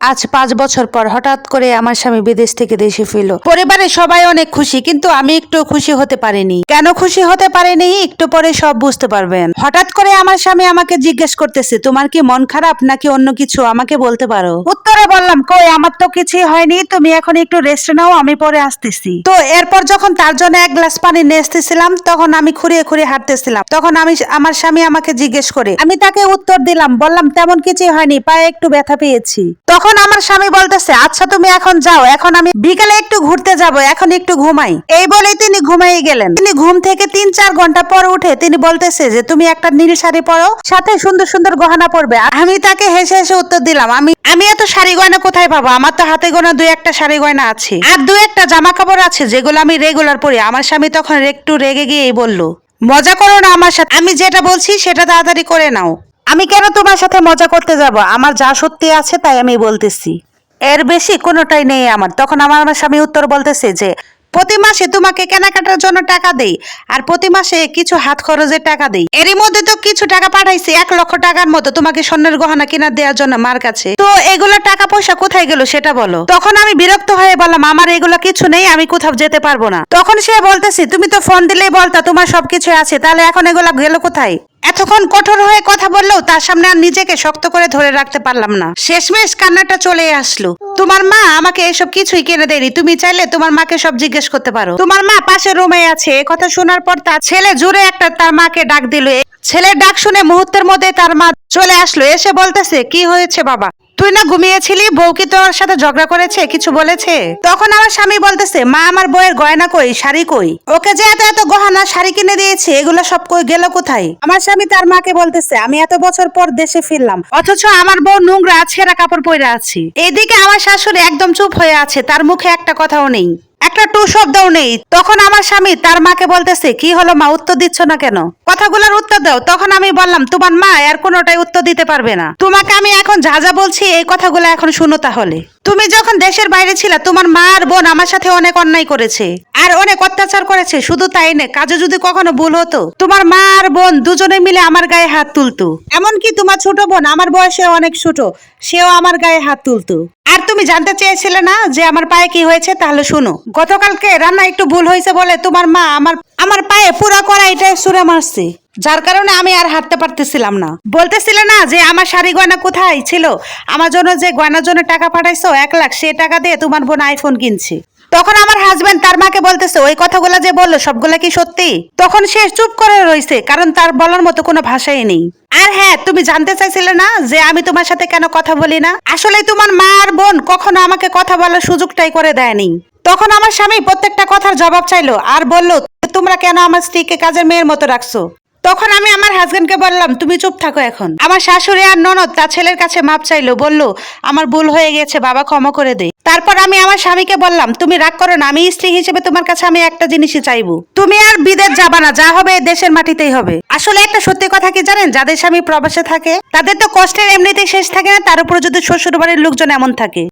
আজ পাঁচ বছর পর হঠাৎ করে আমার স্বামী বিদেশ থেকে দেশে ফিরল। পরিবারে সবাই অনেক খুশি, কিন্তু আমি একটু খুশি হতে পারিনি। কেন খুশি হতে পারিনি? একটু পরে সব বুঝতে পারবেন। হঠাৎ করে আমার স্বামী আমাকে জিজ্ঞেস করতেছে, তোমার কি মন খারাপ নাকি অন্য কিছু? আমাকে বলতে পারো? উত্তরে বললাম, কই, আমার তো কিছুই হয়নি। তুমি এখন একটু রেস্ট নাও, আমি পরে আসতেছি। তো এরপর যখন তার জন্য এক গ্লাস পানি নিয়ে আসতেছিলাম, তখন আমি খুঁড়িয়ে খুঁড়িয়ে হাঁটতেছিলাম। তখন আমি, আমার স্বামী আমাকে জিজ্ঞেস করে, আমি তাকে উত্তর দিলাম, বললাম, তেমন কিছুই হয়নি, পায়ে একটু ব্যথা পেয়েছি। তখন আমার স্বামী বলতেছে আচ্ছা তুমি এখন যাও, এখন আমি বিকেলে একটু ঘুরতে যাব, এখন একটু ঘুমাই। এই বলেই তিনি ঘুমাই গেলেন। তিনি ঘুম থেকে তিন চার ঘণ্টা পর উঠে তিনি বলতেছে যে, তুমি একটা নীল শাড়ি পরো, সাথে সুন্দর সুন্দর গহনা পরবে। আমি তাকে হেসে হেসে উত্তর দিলাম, আমি আমি এত শাড়ি গয়না কোথায় পাবো? আমার তো হাতে গোনা দুই একটা শাড়ি গয়না আছে। আর দু একটা জামা কাপড় আছে যেগুলো আমি রেগুলার পরি। আমার স্বামী তখন একটু রেগে গিয়েই বলল, মজা করো না আমার সাথে, আমি যেটা বলছি সেটা তাড়াতাড়ি করে নাও। আমি কেন তোমার সাথে মজা করতে যাব? আমার যা সত্যি আছে তাই আমি বলতেছি। এর বেশি কোনোটাই নেই আমার। তখন আমার আমার স্বামী উত্তর বলতেছে যে প্রতি মাসে তোমাকে কেনাকাটার জন্য টাকা দেই, আর প্রতি মাসে কিছু হাত খরচের টাকা দেই। এরই মধ্যে তো কিছু টাকা পাঠাইছি, এক লক্ষ টাকার মতো তোমাকে স্বর্ণের গহনা কিনা দেওয়ার জন্য মার কাছে। তো এগুলো টাকা পয়সা কোথায় গেল সেটা বলো। তখন আমি বিরক্ত হয়ে বললাম, আমার এগুলো কিছু নেই, আমি কোথাও যেতে পারব না। তখন সে বলতেছি, তুমি তো ফোন দিলেই বলতা, তোমার সবকিছু আছে, তাহলে এখন এগুলো গেল কোথায়? এতক্ষণ কঠোর হয়ে কথা বললেও তার সামনে আর নিজেকে শক্ত করে ধরে রাখতে পারলাম না। শেষমেশ কান্নাটা চলে আসলো। তোমার মা আমাকে এসব কিছুই কিনে দেয়নি, তুমি চাইলে তোমার মাকে সব জিজ্ঞেস করতে পারো। তোমার মা পাশে রুমে আছে কথা শোনার পর তার ছেলে জোরে একটা তার মাকে ডাক দিল। ছেলের ডাক শুনে মুহূর্তের মধ্যে তার মা চলে আসলো। এসে বলতেছে, কি হয়েছে বাবা? তুই না ঘুমিয়েছিলি? বউ কি তোর সাথে ঝগড়া করেছে? কিছু বলেছে? তখন আমার স্বামী বলতেছে, মা আমার বউয়ের গয়না কই? শাড়ি কই? ওকে যে এত এত গহনা, শাড়ি কিনে দিয়েছে, এগুলো সব কই, গেল কোথায়? আমার স্বামী তার মাকে বলতেছে, আমি এত বছর পর দেশে ফিরলাম, অথচ আমার বউ নোংরা, ছেঁড়া কাপড় পরে আছি। এদিকে আমার শাশুড়ি একদম চুপ হয়ে আছে, তার মুখে একটা কথাও নেই। একটা টু শব্দও নেই। তখন আমার স্বামী তার মাকে বলতেছে, কি হলো মা, উত্তর দিচ্ছ না কেন? কথাগুলোর উত্তর দাও। তখন আমি বললাম, তোমার মা আর কোনোটাই উত্তর দিতে পারবে না। তোমাকে আমি এখন যা যা বলছি, এই কথাগুলো এখন শুনো তাহলে। তুমি যখন দেশের বাইরে ছিলা, তোমার মা আর বোন আমার সাথে অনেক অন্যায় করেছে। আর অনেক অত্যাচার করেছে, শুধু তাই না, কাজে যদি কখনো ভুল হতো। তোমার মা আর বোন দুজনে মিলে আমার গায়ে হাত তুলতো। এমনকি তোমার ছোট বোন, আমার বয়সে অনেক ছোট, সেও আমার গায়ে হাত তুলতো। আর তুমি জানতে চেয়েছিলে না যে আমার পায়ে কি হয়েছে? তাহলে শুনো, গতকালকে রান্না একটু ভুল হয়েছে বলে তোমার মা আমার আমার পায়ে পুরো কড়াইটা সুরে মারছে। যার কারণে আমি আর হাঁটতে পারতেছিলাম না। বলতেছিলে না যে আমার শাড়ি গয়না কোথায় ছিল? আমার জন্য যে গয়নার জন্য টাকা পাঠাইছো, এক লাখ, সে টাকা দিয়ে তোমার বোন আইফোন কিনছে। তখন আমার হাজবেন্ড তার মাকে বলতেছে, ওই কথাগুলো যে বলল, সবগুলা কি সত্যি? তখন সে চুপ করে রইছে, কারণ তার বলার মতো কোনো ভাষাই নেই। আর হ্যাঁ তুমি জানতে চাইছিলে না যে আমি তোমার সাথে কেন কথা বলি না? আসলে তোমার মা আর বোন কখনো আমাকে কথা বলার সুযোগটাই করে দেয়নি। তখন আমার স্বামী প্রত্যেকটা কথার জবাব চাইলো আর বলল, তোমরা কেন আমার স্ত্রীকে কাজের মেয়ের মতো রাখছো? তখন আমি আমার হাজবেন্ডকে বললাম, তুমি চুপ থাকো এখন। আমার শাশুড়ি আর ননদ তার ছেলের কাছে মাপ চাইলো, বলল, আমার ভুল হয়ে গেছে, বাবা ক্ষমা করে দে। তারপর আমি আমার স্বামীকে বললাম, তুমি রাগ করো না, আমি স্ত্রী হিসেবে তোমার কাছে আমি একটা জিনিসই চাইব। তুমি আর বিদেশ যাবা না, যা হবে দেশের মাটিতেই হবে। আসলে একটা সত্যি কথা কি জানেন? যাদের স্বামী প্রবাসে থাকে, তাদের তো কষ্টের এমনিতেই শেষ থাকে না, তার উপর যদি শ্বশুর বাড়ির লোকজন এমন থাকে।